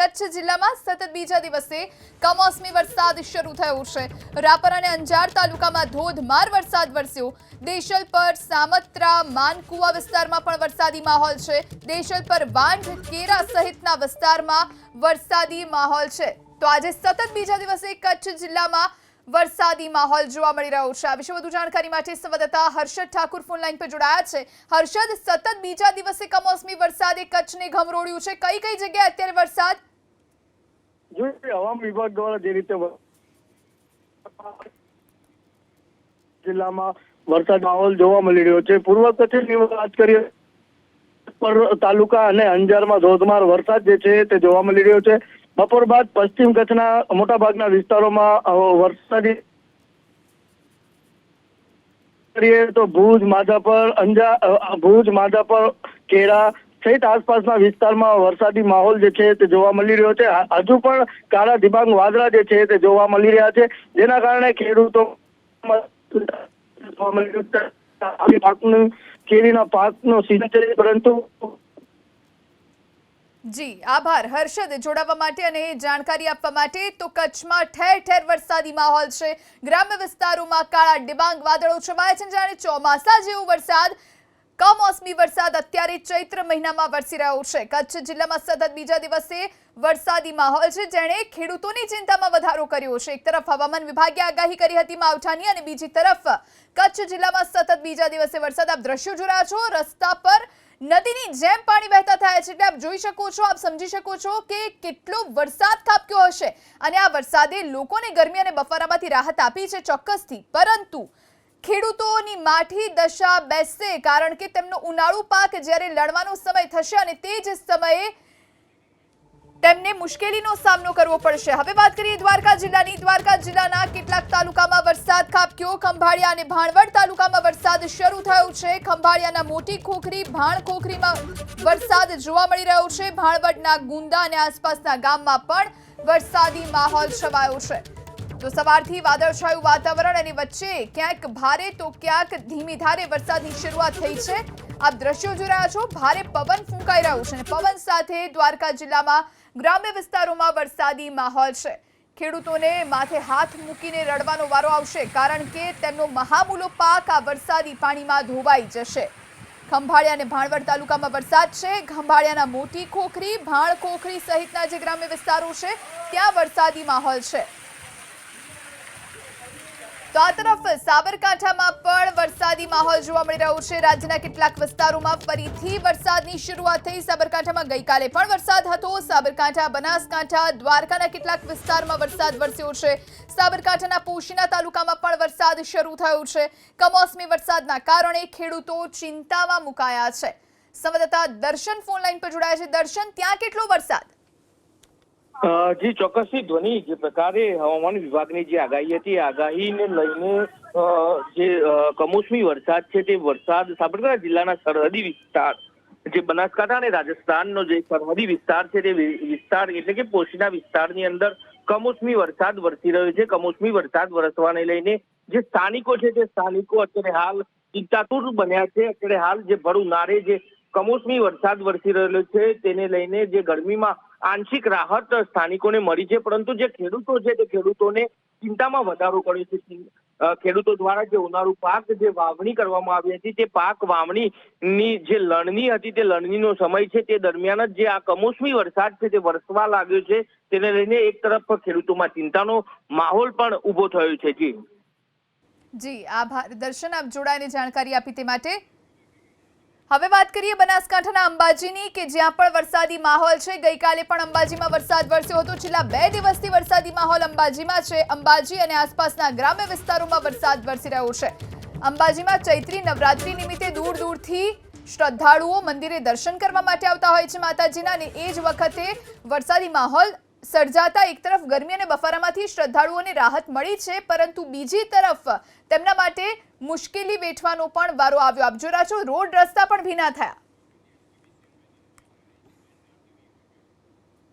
કચ્છ જિલ્લામાં સતત બીજા દિવસે કમોસમી વરસાદ શરૂ થયો છે. રાપર અને અંજાર તાલુકામાં ધોધમાર વરસાદ વરસ્યો. દેશલ પર સામત્રા, માનકુવા વિસ્તારમાં પણ વરસાદી માહોલ છે. દેશલ પર વાંઢ, કેરા સહિતના વિસ્તારમાં વરસાદી માહોલ છે. તો આજે સતત બીજા દિવસે કચ્છ જિલ્લામાં વરસાદી માહોલ જોવા મળી રહ્યો છે. આ વિશે વધુ જાણકારી માટે સંવાદદાતા હર્ષદ ઠાકુર ફોનલાઈન પર જોડાયા છે. હર્ષદ, સતત બીજા દિવસે કમોસમી વરસાદે કચ્છને ઘમરોળ્યું છે. કઈ કઈ જગ્યાએ અત્યારે વરસાદ જોઈએ, હવામાન વિભાગ દ્વારા જે રીતે જિલ્લામાં વરસાદ માહોલ જોવા મળી રહ્યો છે. પૂર્વ કચ્છની વાત કરીએ પર તાલુકા અને અંજારમાં ધોધમાર વરસાદ જે છે તે જોવા મળી રહ્યો છે. બપોર બાદ પશ્ચિમ કચ્છના મોટા ભાગના વિસ્તારોમાં વરસાદી કરીએ તો ભુજ, માધાપર, અંજા ભુજ, માધાપર, કેરા સહિત આસપાસના વિસ્તારમાં વરસાદી માહોલ જે છે તે જોવા મળી રહ્યો છે. હજુ પણ કાળા દિબાંગ વાદળા જે છે તે જોવા મળી રહ્યા છે. જેના કારણે ખેડૂતો કેરીના પાકનો સીઝન છે, પરંતુ જી, આભાર. હર્ષદ, જોડાવા માટે અને જાણકારી આપવા માટે તો કચ્છમાં ઠેર ઠેર વરસાદી માહોલ છે. ગ્રામ્ય વિસ્તારોમાં કાળા ડિબાંગ વાદળો છવાયા છે જાણે ચોમાસા જેવો વરસાદ કમોસમી વરસાદ અત્યારે ચૈત્ર મહિનામાં વરસી રહ્યો છે. કચ્છ જિલ્લામાં સતત બીજા દિવસે વરસાદી માહોલ છે. જેણે ખેડૂતોની ચિંતામાં વધારો કર્યો છે. એક તરફ હવામાન વિભાગે આગાહી કરી હતી માવઠાની અને બીજી તરફ કચ્છ જિલ્લામાં સતત બીજા દિવસે વરસાદ. આપ દ્રશ્યો જોયા છો. રસ્તા પર નદીની જેમ પાણી વહેતા થયા છે. એટલે આપ જોઈ શકો છો, આપ સમજી શકો છો કે કેટલો વરસાદ ખાબક્યો હશે. અને આ વરસાદે લોકોને ગરમી અને બફારામાંથી રાહત આપી છે ચોક્કસથી. પરંતુ ખેડૂતોની માઠી દશા બેસશે કારણ કે તેમનો ઉનાળુ પાક જ્યારે લણવાનો સમય થશે અને તે જ સમયે તેમને મુશ્કેલીનો સામનો કરવો પડશે. હવે વાત કરીએ દ્વારકા જિલ્લાની. દ્વારકા જિલ્લાના કેટલાક તાલુકામાં વરસાદ ખાબક્યો. ખંભાળિયા અને ભાણવડ તાલુકામાં વરસાદ શરૂ થયો છે. ખંભાળિયાના મોટી ખોખરી, ભાણ ખોખરીમાં વરસાદ જોવા મળી રહ્યો છે. ભાણવડના ગુંદા અને આસપાસના ગામમાં પણ વરસાદી માહોલ છવાયો છે. તો સવારથી વાદળછાયું વાતાવરણ અને વચ્ચે ક્યાંક ભારે તો ક્યાંક ધીમી ધારે વરસાદની શરૂઆત થઈ છે. આપ દ્રશ્યો જોઈ રહ્યા છો. ભારે પવન ફૂંકાઈ રહ્યો છે અને પવન સાથે દ્વારકા જિલ્લામાં ગ્રામ્ય વિસ્તારોમાં વરસાદી માહોલ છે. ખેડૂતોને માથે હાથ મૂકીને રડવાનો વારો આવશે કારણ કે તેમનો મહામૂલો પાક આ વરસાદી પાણીમાં ધોવાઈ જશે. ખંભાળિયા અને ભાણવડ તાલુકામાં વરસાદ છે. ખંભાળિયાના મોટી ખોખરી, ભાણ ખોખરી સહિતના જે ગ્રામ્ય વિસ્તારો છે, ત્યાં વરસાદી માહોલ છે. આ તરફ સાબરકાંઠામાં પણ વરસાદી માહોલ જોવા મળી રહ્યો છે. રાજ્યના કેટલાક વિસ્તારોમાં ફરીથી વરસાદની શરૂઆત થઈ. સાબરકાંઠામાં ગઈકાલે પણ વરસાદ હતો. સાબરકાંઠા, બનાસકાંઠા, દ્વારકાના કેટલાક વિસ્તારમાં વરસાદ વરસ્યો છે. સાબરકાંઠાના પોશીના તાલુકામાં પણ વરસાદ શરૂ થયો છે. કમોસમી વરસાદના કારણે ખેડૂતો ચિંતામાં મુકાયા છે. સંવાદદાતા દર્શન ફોનલાઈન પર જોડાયા છે. દર્શન, ત્યાં કેટલો વરસાદ? જી ચોક્કસથી ધ્વનિ જે પ્રકારે હવામાન વિભાગની જે આગાહી હતી આગાહીને લઈને જે કમોસમી વરસાદ છે તે વરસાદ સાબરકાંઠા જિલ્લાના સરહદી વિસ્તાર, જે બનાસકાંઠા અને રાજસ્થાનનો જે સરહદી વિસ્તાર છે તે વિસ્તાર એટલે કે પોશીના વિસ્તારની અંદર કમોસમી વરસાદ વરસી રહ્યો છે. કમોસમી વરસાદ વરસવાને લઈને જે સ્થાનિકો છે તે સ્થાનિકો અત્યારે હાલ ચિંતાતુર બન્યા છે. અત્યારે હાલ જે ભર ઉનાળે જે કમોસમી વરસાદ વરસી રહેલો છે, તેને લઈને જે ગરમીમાં આંશિક રાહત સ્થાનિકોને મળી છે, પરંતુ જે ખેડૂતો છે, તે ખેડૂતોને ચિંતામાં વધારો કર્યો છે. ખેડૂતો દ્વારા જે ઉનાળુ પાક જે વાવણી કરવામાં આવી હતી, તે પાક વાવણીની જે લણણી હતી, તે લણણીનો સમય છે, તે દરમિયાન જ જે આ કમોસમી વરસાદ છે, તે વરસવા લાગ્યો છે. તેને લઈને એક તરફ ખેડૂતોમાં ચિંતાનો માહોલ પણ ઊભો થયો છે. જી. જી, આભાર. દર્શન, આપ જોડાઈને જાણકારી આપી તે માટે હવે વાત કરીએ બનાસકાંઠાના અંબાજીની કે જ્યાં પણ વરસાદી માહોલ છે. ગઈકાલે પણ અંબાજીમાં વરસાદ વરસ્યો હતો. છેલ્લા બે દિવસથી વરસાદી માહોલ અંબાજીમાં છે. અંબાજી અને આસપાસના ગ્રામ્ય વિસ્તારોમાં વરસાદ વરસી રહ્યો છે. અંબાજીમાં ચૈત્રી નવરાત્રી નિમિત્તે દૂર દૂરથી શ્રદ્ધાળુઓ મંદિરે દર્શન કરવા માટે આવતા હોય છે. માતાજીના અને એ જ વખતે વરસાદી માહોલ સર્જાતા એક તરફ ગરમી અને બફારામાંથી શ્રદ્ધાળુઓને રાહત મળી છે. પરંતુ બીજી તરફ તેમના માટે મુશ્કેલી વેઠવાનો પણ વારો આવ્યો. આપ જોઈ છો રોડ રસ્તા પણ ભીના થયા.